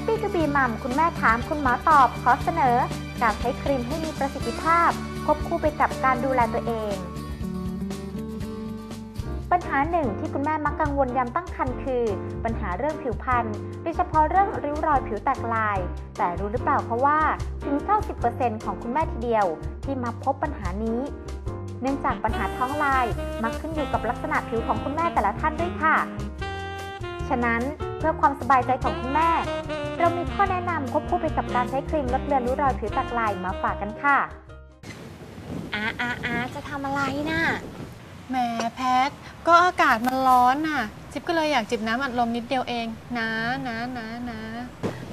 มัมคุณแม่ถามคุณหมอตอบขอเสนอ การใช้ครีมให้มีประสิทธิภาพ ควบคู่ไปกับการดูแลตัวเอง ปัญหาหนึ่งที่คุณแม่มักกังวลยามตั้งครรภ์คือ ปัญหาเรื่องผิวพรรณโดยเฉพาะเรื่องริ้วรอยผิวแตกลาย แต่รู้หรือเปล่าคะว่าถึง 90%ของคุณแม่ทีเดียว ที่มาพบปัญหานี้เนื่องจากปัญหาท้องลายมักขึ้นอยู่กับลักษณะผิวของคุณแม่แต่ละท่านด้วยค่ะ ฉะนั้น เพื่อความสบายใจของคุณแม่ เรามีข้อแนะนำควบคู่ไปกับการใช้ครีมลดเลือนริ้วรอยผิวแตกลายมาฝากกันค่ะอาอาอาจะทำอะไรน่ะแหมแพท ก็อากาศมันร้อนน่ะ จิ๊บก็เลยอยากจิบน้ำอัดลมนิดเดียวเอง นะนะนะนะ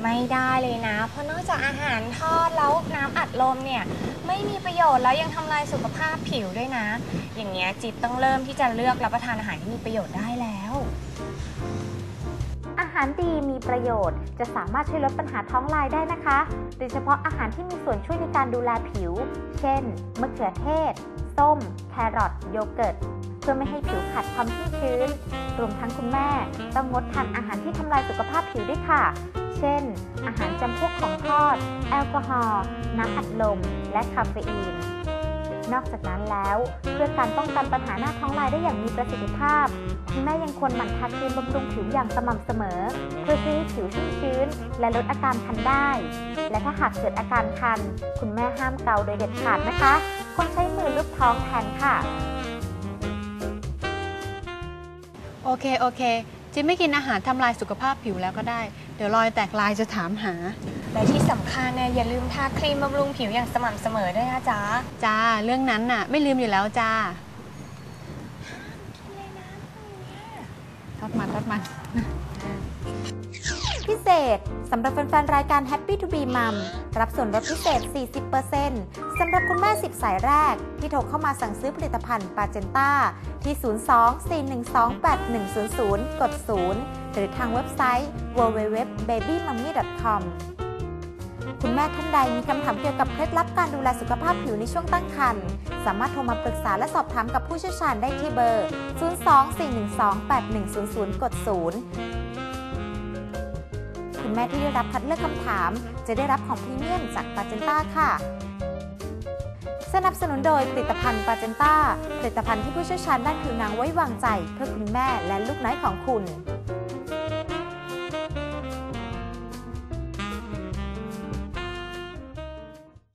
ไม่ได้เลยนะ เพราะนอกจากอาหารทอดแล้วน้ำอัดลมเนี่ย ไม่มีประโยชน์แล้วยังทำลายสุขภาพผิวด้วยนะ อย่างเงี้ยจิ๊บต้องเริ่มที่จะเลือกรับประทานอาหารที่มีประโยชน์ได้แล้วอาหารดีมีประโยชน์ จะสามารถช่วยลดปัญหาท้องลายได้นะคะ โดยเฉพาะอาหารที่มีส่วนช่วยในการดูแลผิว เช่น มะเขือเทศ ส้ม แครอท โยเกิร์ต เพื่อไม่ให้ผิวขาดความชุ่มชื้น รวมทั้งคุณแม่ ต้องงดทานอาหารที่ทำลายสุขภาพผิวด้วยค่ะ เช่น อาหารจำพวกของทอด แอลกอฮอล์ น้ำอัดลม และคาเฟอีน นอกจากนั้นแล้ว เพื่อการป้องกันปัญหาหน้าท้องลายได้อย่างมีประสิทธิภาพ คุณแม่ยังควรหมั่นทาครีมบำรุงผิวอย่างสม่ำเสมอ เพื่อให้ผิวชุ่มชื้น และลดอาการคันได้ และถ้าหากเกิดอาการคัน คุณแม่ห้ามเกาโดยเด็ดขาดนะคะ ควรใช้มือลูบท้องแทนค่ะ โอเค โอเคจิ๊บไม่กินอาหารทำลายสุขภาพผิวแล้วก็ได้ เดี๋ยวรอยแตกลายจะถามหา และที่สำคัญเนี่ยอย่าลืมทาครีมบำรุงผิวอย่างสม่ำเสมอด้วยนะจ๊ะ จ้า เรื่องนั้นน่ะ ไม่ลืมอยู่แล้วจ้าทอดมันทอดมัน พิเศษสำหรับแฟนๆ รายการ Happy to be Mom รับส่วนลดพิเศษ 40%สำหรับคุณแม่ 10 สายแรก ที่โทรเข้ามาสั่งซื้อผลิตภัณฑ์ปาเจนต้า ที่ 02-412-8100 กด 0 หรือทางเว็บไซต์ www.babymummy.com คุณแม่ท่านใดมีคำถามเกี่ยวกับเคล็ดลับการดูแลสุขภาพผิวในช่วงตั้งครรภ์สามารถโทรมาปรึกษาและสอบถามกับผู้เชี่ยวชาญได้ที่เบอร์ 02-412-8100 กด 0 คุณแม่ที่ได้รับคัดเลือกคำถาม จะได้รับของพรีเมียมจากปาเจนต้าค่ะสนับสนุนโดยผลิตภัณฑ์ปาเจนต้า ผลิตภัณฑ์ที่ผู้เชี่ยวชาญด้านผิวหนังไว้วางใจ เพื่อคุณแม่และลูกน้อยของคุณ